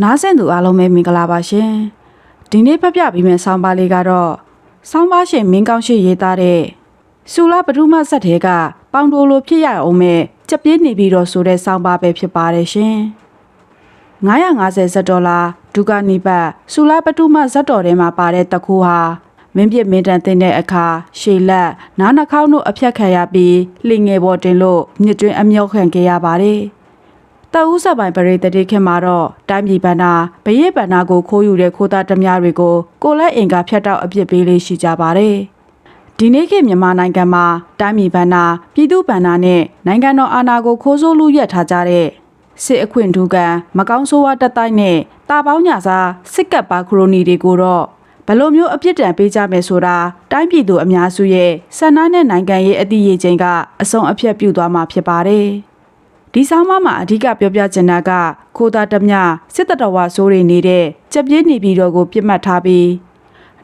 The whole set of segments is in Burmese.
နားဆင်သူအားလုံးပဲမင်္ဂလာပါရှင်ဒီနေ့ဖတ်ပြပေးမယ့်ဆောင်းပါးလေးကတော့ဆောင်းပါးရှင်မင်းကောင်းရှိရေးသားတဲ့စူလာပထမဆက်ထဲကပေါင်တိုလိုဖြစ်ရအောင်မဲ့ချက်ပြေးနေပြီးတော့ဆိုတဲ့ဆောင်းပါးပဲဖြစ်ပါတယ်ရှင်950ဇက်ဒေါ်လာဒုကနေပတ်စူလာပထမဇက်တော်ထဲမှာပါတဲ့တကူဟာမင်းပြစ်မင်းတန်တင်တဲ့အခါရှေလက်နားနှာခေါင်းတို့အဖြတ်ခံရပြီးလှင်ငယ်ပေါ်တင်လို့မြစ်တွင်းအမြောက်ခံခဲ့ရပါတယ် တအူးစပိုင်ပရိသတိခင်မှာတော့တိုင်းပြည်ဗန္နာဘရဲဗန္နာကိုခိုးယူတဲ့ခိုးသားဓမြတွေကိုကိုလက်အင်ကဖြတ်တောက်အပြစ်ပေးလေးရှိကြပါတယ်ဒီနေ့ခေတ်မြန်မာနိုင်ငံမှာတိုင်းပြည်ဗန္နာပြည်သူဗန္နာနဲ့နိုင်ငံတော်အာဏာကိုခိုးဆိုးလူရက်ထားကြတဲ့စစ်အခွင့်ထူးကံမကောင်းဆိုးဝါးတက်တိုင်းနဲ့တာပေါင်းညာစားစစ်ကပ်ပါခရိုနီတွေကိုတော့ဘယ်လိုမျိုးအပြစ်ဒဏ်ပေးကြမယ်ဆိုတာတိုင်းပြည်သူအများစုရဲ့ဆန္ဒနဲ့နိုင်ငံရေးအသည့်ရချင်းကအဆုံးအဖြတ်ပြုသွားမှာဖြစ်ပါတယ်။ ဒီဆောင်မမှာအဓိကပြောပြချင်တာကခိုးသားတမျှစစ်တတော်ဝါဆိုးတွေနေတဲ့ကြက်ပြေးနေပြည်တော်ကိုပြစ်မှတ်ထားပြီး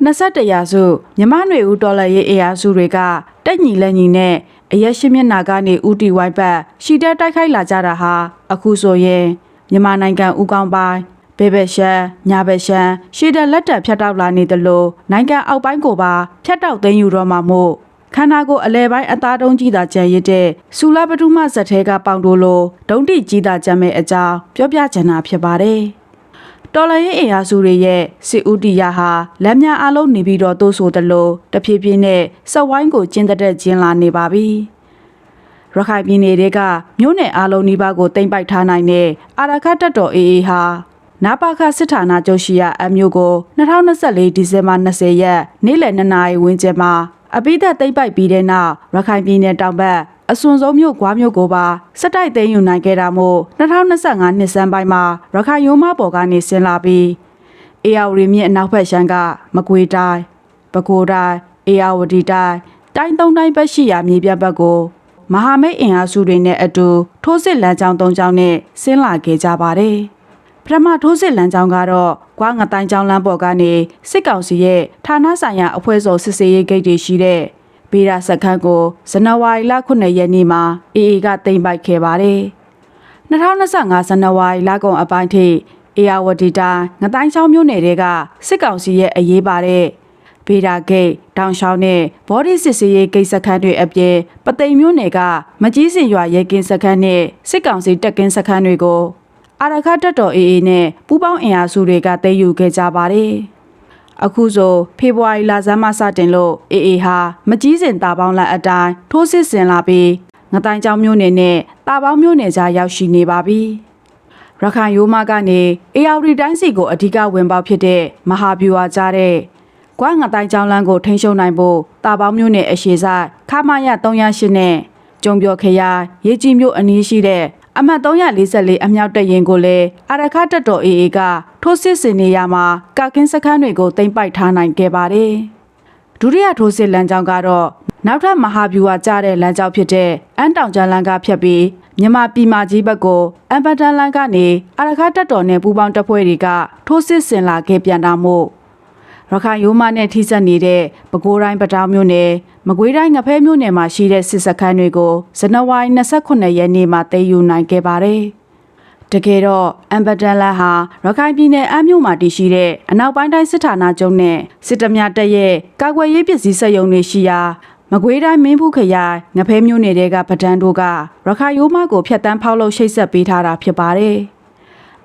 21ရာစုမြမနွေဦးတော်လည်းရေးအရာစုတွေကတက်ညီလက်ညီနဲ့အရက်ရှိမျက်နာကနေဥတီဝိုင်းပတ်ရှီတက်တိုက်ခိုက်လာကြတာဟာအခုဆိုရင်မြန်မာနိုင်ငံဦးကောင်းပိုင်းဘဲဘက်ရှမ်းညာဘက်ရှမ်းရှီတက်လက်တက်ဖြတ်တောက်လာနေသလိုနိုင်ငံအောက်ပိုင်းကိုပါဖြတ်တောက်သိမ်းယူတော့မှာမို့ ခန္ဓာကိုယ်အလဲပိုင်းအသားတုံးကြီးသာကြံရစ်တဲ့စူလာပတုမဇက်ထဲကပေါင်တိုလိုဒုံတိကြီးသာကြံမဲ့အကြောင်းပြောပြချင်တာဖြစ်ပါတယ်။တော်လရင်အင်အားစုတွေရဲ့စစ်ဦးတီယာဟာလက်မြအလုံးနေပြီးတော့တိုးဆိုသလိုတဖြည်းဖြည်းနဲ့စက်ဝိုင်းကိုကျင်းတဲ့ကျင်းလာနေပါပြီ။ရခိုင်ပြည်နယ်တွေကမြို့နယ်အလုံးနီးပါးကိုတင်ပိုက်ထားနိုင်တဲ့အာရခတ်တပ်တော် AA ဟာနာပါခစစ်ဌာနချုပ်ရှိရာအမျိုးကို2024ဒီဇင်ဘာ20ရက်နေ့လယ်2နာရီဝန်းကျင်မှာ အပိသက်သိမ့်ပိုက်ပြီးတဲ့နောက်ရခိုင်ပြည်နယ်တောင်ဘက်အစွန်ဆုံးမြို့ကွာမြို့ကိုပါစက်တိုက်သိမ်းယူနိုင်ခဲ့တာမို့2025နှစ်စန်းပိုင်းမှာရခိုင်ရိုးမပေါ်ကနေဆင်းလာပြီးအေယာဝတီမြစ်အနောက်ဘက်ရှမ်းကမကွေတိုင်းပဲခူးတိုင်းအေယာဝတီတိုင်းတိုင်းသုံးတိုင်းဘက်ရှိရာမြေပြတ်ဘက်ကိုမဟာမိတ်အင်အားစုတွေနဲ့အတူထိုးစစ်လမ်းကြောင်း၃ကြောင်းနဲ့ဆင်းလာခဲ့ကြပါတယ်။ ပထမထိုးစစ်လမ်းကြောင်းကတော့ကွာငတိုင်းကျောင်းလမ်းပေါ်ကနေစစ်ကောင်စီရဲ့ဌာနဆိုင်ရာအဖွဲ့စုံစစ်ဆေးရေးဂိတ်တွေရှိတဲ့ဗေဒစခန်းကိုဇန်နဝါရီလ9ရက်နေ့မှာအေအေကတင်ပိုက်ခဲ့ပါတယ်။2025ဇန်နဝါရီလကုန်အပိုင်းထိအေယာဝတီတိုင်းငတိုင်းချောင်းမြို့နယ်တွေကစစ်ကောင်စီရဲ့အရေးပါတဲ့ဗေဒဂိတ်တောင်ရှောင်းနဲ့ဘော်ဒီစစ်စေးရေးဂိတ်စခန်းတွေအပြင်ပသိမ်မြို့နယ်ကမကြီးစင်ရွာရဲကင်းစခန်းနဲ့စစ်ကောင်စီတပ်ကင်းစခန်းတွေကို အာရခတက်တော်အေအေနဲ့ပူးပေါင်းအင်အားစုတွေကတည်ယူခဲ့ကြပါတယ်။အခုဆိုဖေဖော်ဝါရီလဆန်းမှစတင်လို့အေအေဟာမကြီးစင်တာပေါင်းလက်အတိုင်းထိုးစစ်ဆင်လာပြီးငတိုင်းကျောင်းမျိုးနယ်နဲ့တာပေါင်းမျိုးနယ်ကြားရောက်ရှိနေပါပြီ။ရခိုင်ရိုးမကနေအေယာဝတီတိုင်းစီကိုအဓိကဝင်ပေါက်ဖြစ်တဲ့မဟာဗျူဟာကြားတဲ့ကွာငတိုင်းကျောင်းလန်းကိုထိန်းချုပ်နိုင်ဖို့တာပေါင်းမျိုးနယ်အရှိဆိုင်ခမာရ308နဲ့ကျုံပြော်ခရိုင်ရေကြီးမျိုးအနီးရှိတဲ့ အမှတ်344အမြောက်တရင်ကိုလည်းအာရခတက်တော် AA ကထိုးစစ်ဆင်နေရမှာကာကင်းစခန်းတွေကိုတင်ပိုက်ထားနိုင်ခဲ့ပါတယ်။ဒုတိယထိုးစစ်လမ်းကြောင်းကတော့နောက်ထပ်မဟာဗျူဟာကျတဲ့လမ်းကြောင်းဖြစ်တဲ့အန်တောင်ကျန်းလမ်းကဖြတ်ပြီးမြန်မာပြည်မကြီးဘက်ကိုအမ်ပတန်လန်ကနေအာရခတက်တော်နဲ့ပူးပေါင်းတပ်ဖွဲ့တွေကထိုးစစ်ဆင်လာခဲ့ပြန်တာမို့ ရခိုင်ရိုးမနဲ့ထိစပ်နေတဲ့ပဲခူးတိုင်းပတောင်မြို့နယ်မကွေးတိုင်းငဖဲမြို့နယ်မှာရှိတဲ့စစ်စခန်းတွေကိုဇန်နဝါရီ28ရက်နေ့မှာတည်ယူနိုင်ခဲ့ပါတယ်။တကယ်တော့အမ်ဘဒန်လန်ဟာရခိုင်ပြည်နယ်အမ်းမြို့မှာတည်ရှိတဲ့အနောက်ပိုင်းတိုင်းစစ်ဌာနချုပ်နဲ့စစ်တမတပ်ရဲ့ကာကွယ်ရေးပစ္စည်းစက်ရုံတွေရှိရာမကွေးတိုင်းမင်းဘူးခရိုင်ငဖဲမြို့နယ်တွေကပဒန်းတို့ကရခိုင်ရိုးမကိုဖျက်တမ်းဖောက်လို့ရှိတ်ဆက်ပေးထားတာဖြစ်ပါတယ်။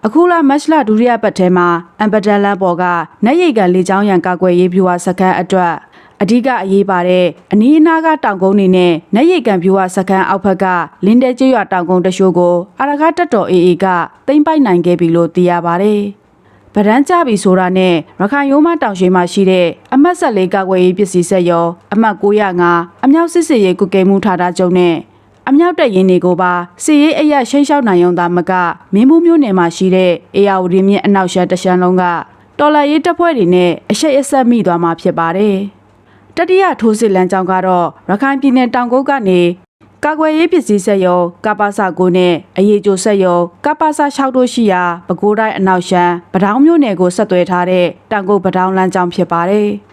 အခုလမတ်လဒုတိယပတ်ထဲမှာအမ်ပဒန်လန်ပေါ်ကနက်ရိတ်ကန်လေးချောင်းရံကာကွယ်ရေးဗျူဟာစခန်းအတွက်အဓိကအရေးပါတဲ့အနီးအနားကတောင်ကုန်းတွေနဲ့နက်ရိတ်ကန်ဗျူဟာစခန်းအောက်ဘက်ကလင်းတဲကျွရွာတောင်ကုန်းတရှို့ကိုအာရခတက်တော် AA ကသိမ့်ပိုက်နိုင်ခဲ့ပြီလို့သိရပါတယ်။ဗရန်ကြပြီဆိုတာနဲ့ရခိုင်ရိုးမတောင်ရွှေမှာရှိတဲ့အမှတ်ဆက်လေးကာကွယ်ရေးပစ္စည်းဆက်ရောအမှတ်905အမြောက်စစ်စစ်ရေးကုကဲမှုထားတာကျုံနဲ့ အမြောက်တက်ရင်တွေကိုပါစီရေးအရရှိတ်လျှောက်နိုင်ုံသာမကမင်းဘူးမျိုးနယ်မှာရှိတဲ့အေယာဝတီမြစ်အနောက်ရှမ်းတရှမ်းလုံးကတော်လာရေးတပ်ဖွဲ့တွေနဲ့အရှိတ်အဆက်မိသွားမှာဖြစ်ပါတယ်။တတိယထိုးစစ်လမ်းကြောင်းကတော့ရခိုင်ပြည်နယ်တောင်ကုတ်ကနေကာကွယ်ရေးပစ္စည်းဆက်ရုံကပ္ပစကိုနဲ့အရေးကြိုဆက်ရုံကပ္ပစ6တို့ရှိရာပဲခူးတိုင်းအနောက်ရှမ်းပဒေါင်းမြို့နယ်ကိုဆက်သွယ်ထားတဲ့တောင်ကုတ်ပဒေါင်းလမ်းကြောင်းဖြစ်ပါတယ်။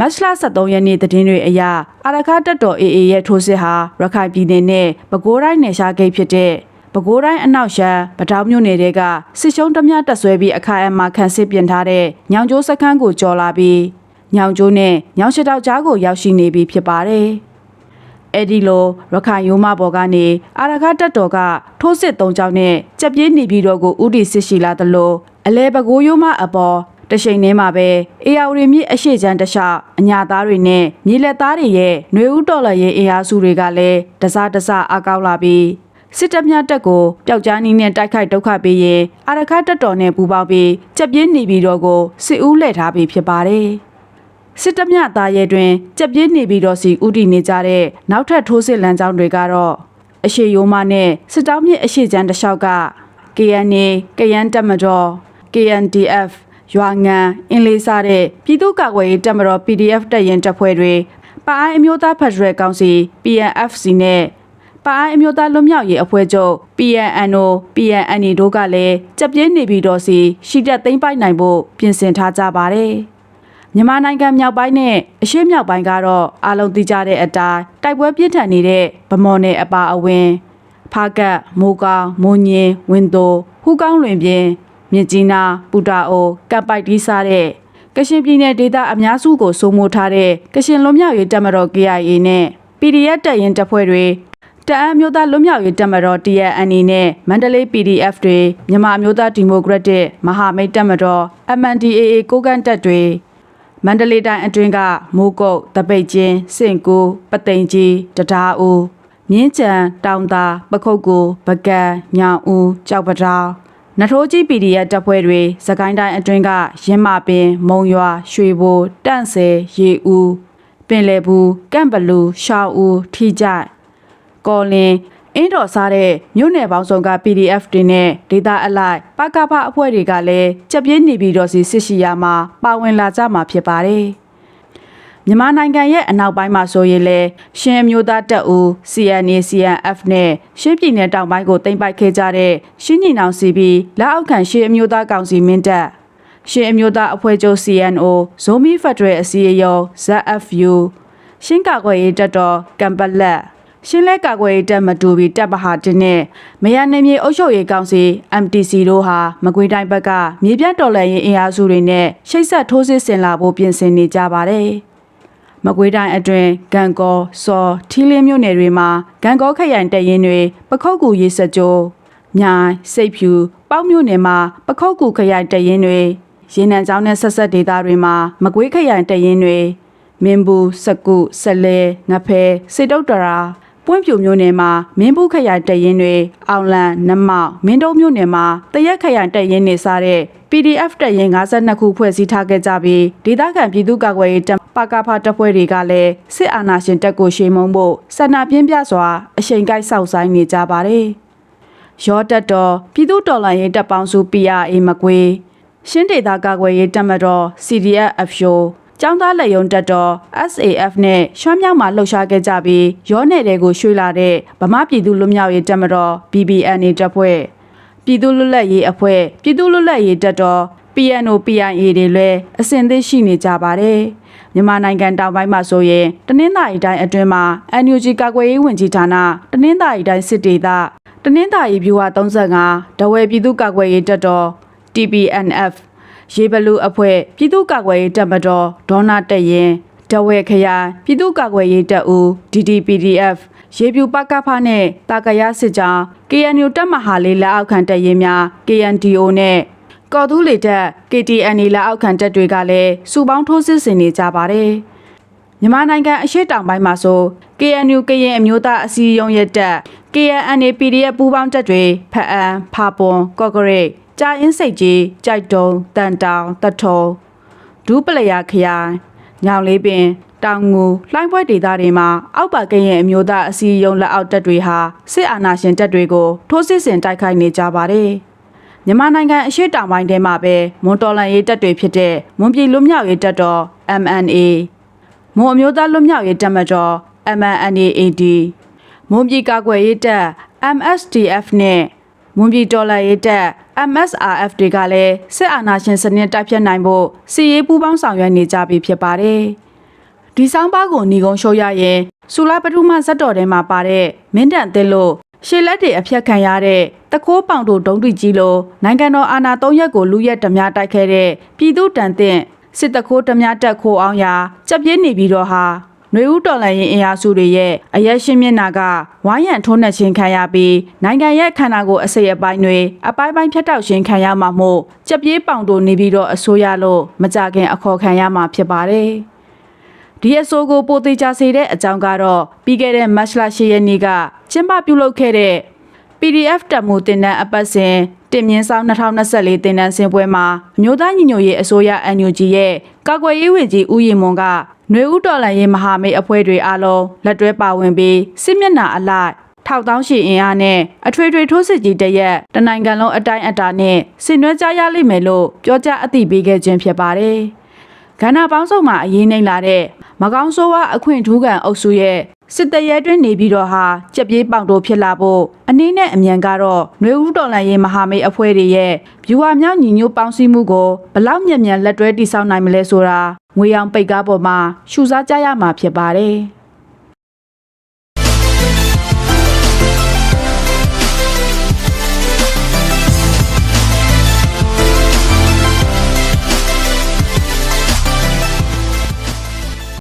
မတ်လ23ရက်နေ့သတင်းတွေအရအာရခတက်တော် AA ရဲ့ထိုးစစ်ဟာရခိုင်ပြည်နယ်နဲ့ပဲခူးတိုင်းနယ်ရှားဂိတ်ဖြစ်တဲ့ပပဲခူးတိုင်းအနောက်ရှမ်းပတောင်းမြို့နယ်တွေကစစ်ရှုံးတမျှတက်ဆွဲပြီးအခါအမှာခံစစ်ပြင်ထားတဲ့ညောင်ကျိုးစခန်းကိုကြော်လာပြီးညောင်ကျိုးနဲ့ညောင်ရှစ်တောက်ကြားကိုရောက်ရှိနေပြီဖြစ်ပါတယ်။အဲ့ဒီလိုရခိုင်ရိုးမဘော်ကနေအာရခတက်တော်ကထိုးစစ်သုံးကြောင်းနဲ့ကြက်ပြေးနေပြီးတော့ကိုဥတီစစ်ရှိလာသလိုအလဲပကိုးရိုးမအပေါ် တရှိန်ထဲမှာပဲအေယာဝရီမြစ်အရှိချမ်းတခြားအညာသားတွေနဲ့မြေလက်သားတွေရဲ့ຫນွေဦးတော်လရဲ့အင်အားစုတွေကလည်းတစားတစားအကောက်လာပြီးစစ်တပ်များတက်ကိုပျောက်ကြားနီးနဲ့တိုက်ခိုက်ဒုက္ခပေးရင်အာရခတက်တော်နဲ့ပူးပေါင်းပြီးကြက်ပြင်းနေပြီးတော့ကိုစစ်ဦးလှည့်ထားပြီးဖြစ်ပါတယ်။စစ်တပ်များသားရဲတွင်ကြက်ပြင်းနေပြီးတော့စီဥတီနေကြတဲ့နောက်ထပ်ထိုးစစ်လမ်းကြောင်းတွေကတော့အရှိယိုမနဲ့စစ်တောင်းမြစ်အရှိချမ်းတစ်လျှောက်က KNA ကရန်တက်မတော် KNDF ရွာငံအင်းလေးစားတဲ့ပြည်သူ့ကာကွယ်ရေးတပ်မတော် PDF တပ်ရင်တပ်ဖွဲ့တွေပအိုင်းအမျိုးသားဖက်ဒရယ်ကောင်စီ PNFC နဲ့ပအိုင်းအမျိုးသားလွတ်မြောက်ရေးအဖွဲ့ချုပ် PNNO PNNE တို့ကလည်းကြက်ပြင်းနေပြီးတော့စီရှိတက်သိမ့်ပိုက်နိုင်ဖို့ပြင်ဆင်ထားကြပါတယ်။မြန်မာနိုင်ငံမြောက်ပိုင်းနဲ့အရှေ့မြောက်ပိုင်းကတော့အလုံးသိကြတဲ့အတိုင်းတိုက်ပွဲပြင်းထန်နေတဲ့ဗမော်နယ်အပါအဝင် ဖားကတ်မိုးကောင်းမိုးညင်းဝင်းတိုဟူကောင်းလွင်ပြင်း မြစ်ကြီးနားပူတာအိုကပ်ပိုက်တီးစားတဲ့ကရှင်ပြည်နယ်ဒေသအများစုကိုစိုးမိုးထားတဲ့ကရှင်လွတ်မြောက်ရေးတပ်မတော် KIA နဲ့ PDF တပ်ရင်တပ်ဖွဲ့တွေတအမ်းမျိုးသားလွတ်မြောက်ရေးတပ်မတော် TNN နဲ့မန္တလေး PDF တွေမြန်မာအမျိုးသားဒီမိုကရက်တစ်မဟာမိတ်တပ်မတော် MNDAA ကိုကန့်တပ်တွေမန္တလေးတိုင်းအတွင်းကမိုးကုတ်တပိတ်ချင်းစင့်ကူပသိမ်ကြီးတဒါအိုမြင်းချံတောင်သာပခုတ်ကူပကံညောင်ဦးကြောက်ပတောင် နထိုးကြီး PDF တပ်ဖွဲ့တွေစကိုင်းတိုင်းအတွင်းကရင်းမပင် မုံရွာရွှေဘိုတန့်ဆယ်ရေဦးပင်လယ်ဘူးကန့်ဘလူရှောက်ဦးထီကြိုက်ကော်လင်အင်းတော်စားတဲ့မြို့နယ်ပေါင်းစုံက PDF တွေနဲ့ဒေတာအလိုက်ပကဖအဖွဲ့တွေကလည်းကြက်ပြင်းနေပြီးတော့စီစစ်ရှိရမှာပါဝင်လာကြမှာဖြစ်ပါတယ်။ မြန်မာနိုင်ငံရဲ့အနောက်ပိုင်းမှာဆိုရင်လေရှင်းအမျိုးသားတပ်ဦး CNA CNF နဲ့ရှင်းပြည်နယ်တောင်ပိုင်းကိုတင်ပိုက်ခဲ့ကြတဲ့ရှင်းညီနောင် CB လက်အောက်ခံရှင်းအမျိုးသားကောင်စီမင်းတပ်ရှင်းအမျိုးသားအဖွဲ့ချုပ် CNO ဇိုမီဖက်ဒရယ်အစည်းအရုံး ZFU ရှင်းကာကွယ်ရေးတပ်တော်ကံပလက်ရှင်းလက်ကာကွယ်ရေးတပ်မတူပြီးတပ်ပဟာတင်နဲ့မရနယ်မြေအုပ်ချုပ်ရေးကောင်စီ MTC တို့ဟာမကွေးတိုင်းဘက်ကမြေပြတ်တော်လှန်ရေးအင်အားစုတွေနဲ့ရှိတ်ဆက်ထိုးစစ်ဆင်လာဖို့ပြင်ဆင်နေကြပါတယ်။ မကွေးတိုင်းအတွင်းဂံကောစော်ထီလင်းမြို့နယ်တွေမှာဂံကောခရိုင်တပ်ရင်းတွေပခုတ်ကူရေးစကြိုးမြိုင်စိတ်ဖြူပေါက်မြို့နယ်မှာပခုတ်ကူခရိုင်တပ်ရင်းတွေရေနံချောင်းနဲ့ဆက်ဆက်ဒေသတွေမှာမကွေးခရိုင်တပ်ရင်းတွေမင်းဘူးစကုဆက်လဲငဖဲစေတုတ်တရာ ပွင့်ပြူမျိုးနယ်မှာမင်းဘူးခရိုင်တပ်ရင်းတွေအောင်လန်နမောက်မင်းတုံးမျိုးနယ်မှာတရက်ခရိုင်တပ်ရင်းတွေစားတဲ့ PDF တပ်ရင်း52ခုဖွဲ့စည်းထားခဲ့ကြပြီးဒေသခံပြည်သူ့ကာကွယ်ရေးတပ်ပကဖတပ်ဖွဲ့တွေကလည်းစစ်အာဏာရှင်တပ်ကိုရှေ့မုံဖို့ဆန္ဒပြင်းပြစွာအချိန်ကိုက်စောက်ဆိုင်နေကြပါတယ်။ရောတက်တော်ပြည်သူ့တော်လှန်ရေးတပ်ပေါင်းစု PRA မကွေးရှင်းဒေသကာကွယ်ရေးတပ်မတော် CDF FYO ကျောင်းသားလက်ယုံတက်တော် SAF နဲ့ရွှမ်းမြောက်မှာလှုပ်ရှားခဲ့ကြပြီးရောနယ်တွေကိုရွှေ့လာတဲ့ဗမာပြည်သူလွတ်မြောက်ရေးတပ်မတော် BBNA တပ်ဖွဲ့ပြည်သူလွတ်လပ်ရေးအဖွဲ့ပြည်သူလွတ်လပ်ရေးတပ်တော် PNO PIA တွေလည်းအစဉ်သစ်ရှိနေကြပါတယ်မြန်မာနိုင်ငံတောင်ပိုင်းမှာဆိုရင်တနင်္သာရီတိုင်းအတွင်းမှာ NUG ကာကွယ်ရေးဝန်ကြီးဌာနတနင်္သာရီတိုင်းစစ်ဒေသတနင်္သာရီဗျူဟာ35ဒဝဲပြည်သူ့ကာကွယ်ရေးတပ်တော် TPNF ရေဘလူအဖွဲ့ပြည်သူ့ကာကွယ်ရေးတပ်မတော်ဒေါနာတက်ရင်တဝဲခရိုင်ပြည်သူ့ကာကွယ်ရေးတပ်ဦး DDPDF ရေပြူပကဖနဲ့တာကရစစ်ကြောင်း KNU တပ်မဟာလေးလက်အောက်ခံတပ်ရင်းများ KNDO နဲ့ကော်တူးလေတပ် KTN လက်အောက်ခံတပ်တွေကလည်းစုပေါင်းထိုးစစ်ဆင်နေကြပါတယ်။ မြန်မာနိုင်ငံအရှေ့တောင်ပိုင်းမှာဆို KNU ကရင်အမျိုးသားအစည်းအရုံးရဲ့တပ် KNA PDF ပူးပေါင်းတပ်တွေဖအံဖာပွန်ကော့ဂရိတ်ကြာအင်းစိတ်ကြီးကြိုက်တုံတန်တောင်တထုံဒူးပလယာခရိုင်ညောင်လေးပင်တောင်ငူလှိုင်းပွဲဒေသတွေမှာအောက်ပါကရင်အမျိုးသားအစည်းအရုံးလက်အောက်တပ်တွေဟာစစ်အာဏာရှင်တပ်တွေကိုထိုးစစ်ဆင်တိုက်ခိုက်နေကြပါတယ်။မြန်မာနိုင်ငံအရှေ့တောင်ပိုင်းထဲမှာပဲမွန်တော်လန်ရေးတပ်တွေဖြစ်တဲ့မွန်ပြည်လွတ်မြောက်ရေးတပ်တော် MNA မွန်အမျိုးသားလွတ်မြောက်ရေးတပ်မတော် MNAAD မွန်ပြည်ကာကွယ်ရေးတပ် MSDF နဲ့မွန်ပြည်တော်လှန်ရေးတပ် MSRF တွေကလည်းစစ်အာဏာရှင်စနစ်တိုက်ဖြတ်နိုင်ဖို့စီရေးပူးပေါင်းဆောင်ရွက်နေကြပြီဖြစ်ပါတယ်။ဒီဆောင်ပါကိုညီကုန်းရှုံးရရင်စူလာပထမဇက်တော်ထဲမှာပါတဲ့မင်းတန်သစ်လို့ရှေလက်တွေအဖြတ်ခံရတဲ့တခိုးပေါင်တို့ဒုံတိကြီးလိုနိုင်ငံတော်အာဏာ၃ရက်ကိုလူရက်ဓမြတိုက်ခဲ့တဲ့ပြည်သူတန်တင့် စစ်တခိုးဓမြတက်ခိုးအောင်ရာကြက်ပြင်းနေပြီးတော့ဟာຫນွေဦးတော်လှန်ရေးအင်အားစုတွေရဲ့အရက်ရှင်းမျက်နာကဝိုင်းရံထိုးနှက်ခြင်းခံရပြီးနိုင်ငံရဲ့ခန္ဓာကိုယ်အစိတ်အပိုင်းတွေအပိုင်းပိုင်းဖြတ်တောက်ခြင်းခံရမှာမို့ကြက်ပြေးပေါင်တို့နေပြီးတော့အစိုးရလို့မကြခင်အခေါ်ခံရမှာဖြစ်ပါတယ်။ဒီအဆိုကိုပိုသေးချစေတဲ့အကြောင်းကတော့ပြီးခဲ့တဲ့မတ်လ10ရက်နေ့ကကျင်းပပြုလုပ်ခဲ့တဲ့ PDF တက်မှုတင်နန်းအပတ်စဉ်တင်မြင့်ဆောင်2024တင်နန်းစင်ပွဲမှာအမျိုးသားညီညွတ်ရေးအစိုးရ NUG ရဲ့ကာကွယ်ရေးဝန်ကြီးဦးရင်မွန်ကຫນွေဦးတော်လှန်ရေးမဟာမိတ်အဖွဲ့တွေအားလုံးလက်တွဲပါဝင်ပြီးစစ်မျက်နှာအလိုက်ထောက်တောင်းရှိအင်အားနဲ့အထွေထွေထိုးစစ်ကြီးတရက်တနိုင်ငံလုံးအတိုင်းအတာနဲ့ဆင်နွှဲကြရလိမ့်မယ်လို့ပြောကြားအသိပေးခဲ့ခြင်းဖြစ်ပါတယ်။ကဏ္ဍပေါင်းစုံမှာအရေးနှိမ့်လာတဲ့မကောင်းဆိုးဝါးအခွင့်ထူးခံအုပ်စုရဲ့ စစ်တရဲတွင်းနေပြီးတော့ဟာကြက်ပြေးပေါင်တို့ဖြစ်လာဖို့အနည်းနဲ့အမြန်ကတော့ຫນွေဦးတော်လှန်ရေးမဟာမိတ်အဖွဲ့တွေရဲ့ဗျူဟာမြောက်ညီညွတ်ပေါင်းစည်းမှုကိုဘလောက်မြန်မြန်လက်တွဲတည်ဆောက်နိုင်မလဲဆိုတာငွေရောင်ပိတ်ကားပေါ်မှာရှုစားကြရမှာဖြစ်ပါတယ်။